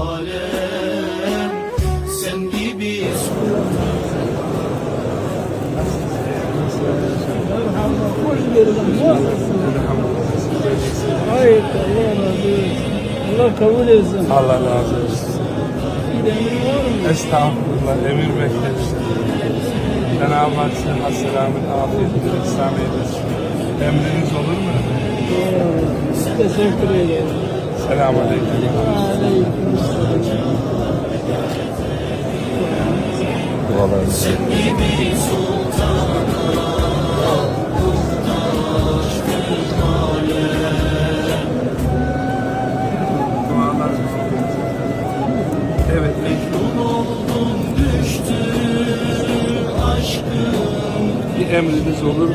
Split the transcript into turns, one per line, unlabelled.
alem sen gibi
Hayır Allah razı olsun. Allah kabul etsin.
Allah razı olsun.
Bir emir var mı?
Estağfurullah emir bekleriz. Cenab-ı Hak sıhhat, selamet, afiyet, İslam eylesin. Emriniz olur mu?
Teşekkür ederim.
Selamun Aleyküm.
Aleyküm.
Dualarınızı.
Dualar. Evet. Bir emriniz olur mu?